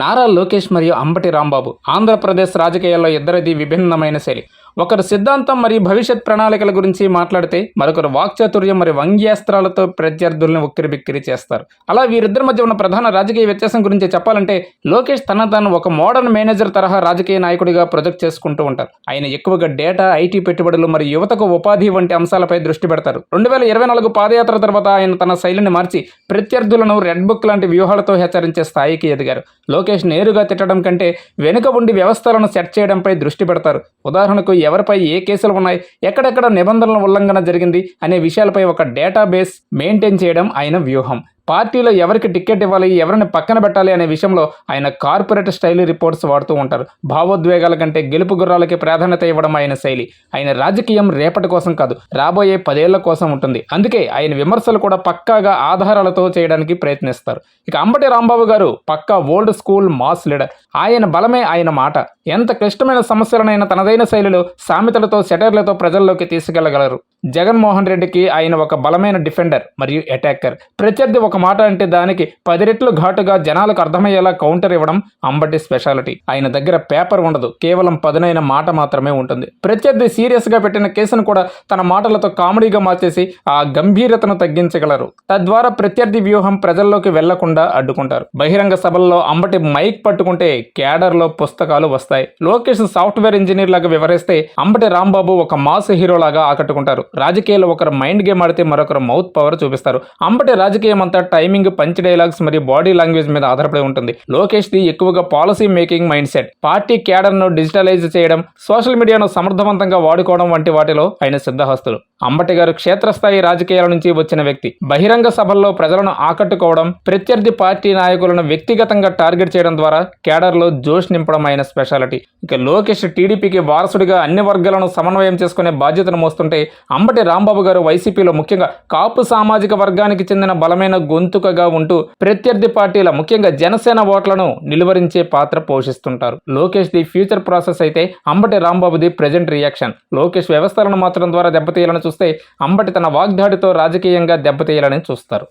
నారా లోకేష్ మరియు అంబటి రాంబాబు ఆంధ్రప్రదేశ్ రాజకీయాల్లో ఇద్దరిది విభిన్నమైన శైలి. ఒకరు సిద్ధాంతం మరియు భవిష్యత్ ప్రణాళికల గురించి మాట్లాడితే మరొకరు వాక్చాతుర్యం మరియు వ్యంగ్యాస్త్రాలతో ప్రత్యర్థులను ఉక్కిరి బిక్కిరి చేస్తారు. అలా వీరిద్దరి మధ్య ఉన్న ప్రధాన రాజకీయ వ్యత్యాసం గురించి చెప్పాలంటే లోకేష్ తన తాను ఒక మోడర్న్ మేనేజర్ తరహా రాజకీయ నాయకుడిగా ప్రొజెక్ట్ చేసుకుంటూ ఉంటారు. ఆయన ఎక్కువగా డేటా ఐటీ పెట్టుబడులు మరియు యువతకు ఉపాధి వంటి అంశాలపై దృష్టి పెడతారు. రెండు వేల ఇరవై నాలుగు పాదయాత్ర తర్వాత ఆయన తన శైలిని మార్చి ప్రత్యర్థులను రెడ్ బుక్ లాంటి వ్యూహాలతో హెచ్చరించే స్థాయికి ఎదిగారు. లోకేష్ నేరుగా తిట్టడం కంటే వెనుక ఉండి వ్యవస్థలను సెట్ చేయడంపై దృష్టి పెడతారు. ఉదాహరణకు ఎవరిపై ఏ కేసులు ఉన్నాయి ఎక్కడెక్కడ నిబంధనల ఉల్లంఘన జరిగింది అనే విషయాలపై ఒక డేటాబేస్ మెయింటైన్ చేయడం ఆయన వ్యూహం. పార్టీలో ఎవరికి టికెట్ ఇవ్వాలి ఎవరిని పక్కన పెట్టాలి అనే విషయంలో ఆయన కార్పొరేట్ స్టైల్ రిపోర్ట్స్ వాడుతూ ఉంటారు. భావోద్వేగాల కంటే గెలుపు గుర్రాలకి ప్రాధాన్యత ఇవ్వడం ఆయన శైలి. ఆయన రాజకీయం రేపటి కోసం కాదు రాబోయే పదేళ్ళ కోసం ఉంటుంది. అందుకే ఆయన విమర్శలు కూడా పక్కాగా ఆధారాలతో చేయడానికి ప్రయత్నిస్తారు. ఇక అంబటి రాంబాబు గారు పక్కా ఓల్డ్ స్కూల్ మాస్ లీడర్. ఆయన బలమే ఆయన మాట. ఎంత క్లిష్టమైన సమస్యలనైనా తనదైన శైలిలో సామెతలతో సెటర్లతో ప్రజల్లోకి తీసుకెళ్ళగలరు. జగన్మోహన్ రెడ్డికి ఆయన ఒక బలమైన డిఫెండర్ మరియు అటాకర్. ప్రత్యర్థి ఒక ఒక మాట అంటే దానికి పది రెట్లు ఘాటుగా జనాలకు అర్థమయ్యేలా కౌంటర్ ఇవ్వడం అంబటి స్పెషాలిటీ. ఆయన దగ్గర పేపర్ ఉండదు. కేవలం పదునైన మాట మాత్రమే ఉంటుంది. ప్రత్యర్థి సీరియస్గా పెట్టిన కేసును కూడా తన మాటలతో కామెడీగా మార్చేసి ఆ గంభీరతను తగ్గించగలరు. తద్వారా ప్రత్యర్థి వ్యూహం ప్రజల్లోకి వెళ్ళకుండా అడ్డుకుంటారు. బహిరంగ సభల్లో అంబటి మైక్ పట్టుకుంటే క్యాడర్లో పుస్తకాలు వస్తాయి. లోకేష్ సాఫ్ట్వేర్ ఇంజనీర్ లాగా వివరిస్తే అంబటి రాంబాబు ఒక మాస్ హీరో లాగా ఆకట్టుకుంటారు. రాజకీయాల్లో ఒకరు మైండ్ గేమ్ ఆడితే మరొకరు మౌత్ పవర్ చూపిస్తారు. అంబటి రాజకీయం అంతా టైమింగ్ పంచ్ డైలాగ్స్ మరియు బాడీ లాంగ్వేజ్ మీద ఆధారపడి ఉంటుంది. లోకేష్ ది ఎక్కువగా policy making mind set party క్యాడర్ను digitalise చేయడం సోషల్ మీడియాను సమర్థవంతంగా వాడుకోవడం వంటి వాటిలో ఆయన సిద్ధహస్తులు. అంబటి గారు క్షేత్రస్థాయి రాజకీయాల నుంచి వచ్చిన వ్యక్తి. బహిరంగ సభల్లో ప్రజలను ఆకట్టుకోవడం ప్రత్యర్థి పార్టీ నాయకులను వ్యక్తిగతంగా టార్గెట్ చేయడం ద్వారా క్యాడర్లో జోష్ నింపడం ఆయన స్పెషాలిటీ ఇక లోకేష్ టీడీపీకి వారసుడిగా అన్ని వర్గాలను సమన్వయం చేసుకునే బాధ్యతను మోస్తుంటే అంబటి రాంబాబు గారు వైసీపీలో ముఖ్యంగా కాపు సామాజిక వర్గానికి చెందిన బలమైన గొంతుకగా ఉంటూ ప్రత్యర్థి పార్టీల ముఖ్యంగా జనసేన ఓట్లను నిలువరించే పాత్ర పోషిస్తుంటారు. లోకేష్ ది ఫ్యూచర్ ప్రాసెస్ అయితే అంబటి రాంబాబుది ప్రజెంట్ రియాక్షన్. లోకేష్ వ్యవస్థలను మాత్రం ద్వారా దెబ్బతీయాలని చూస్తే అంబటి తన వాగ్దాడితో రాజకీయంగా దెబ్బతీయాలని చూస్తారు.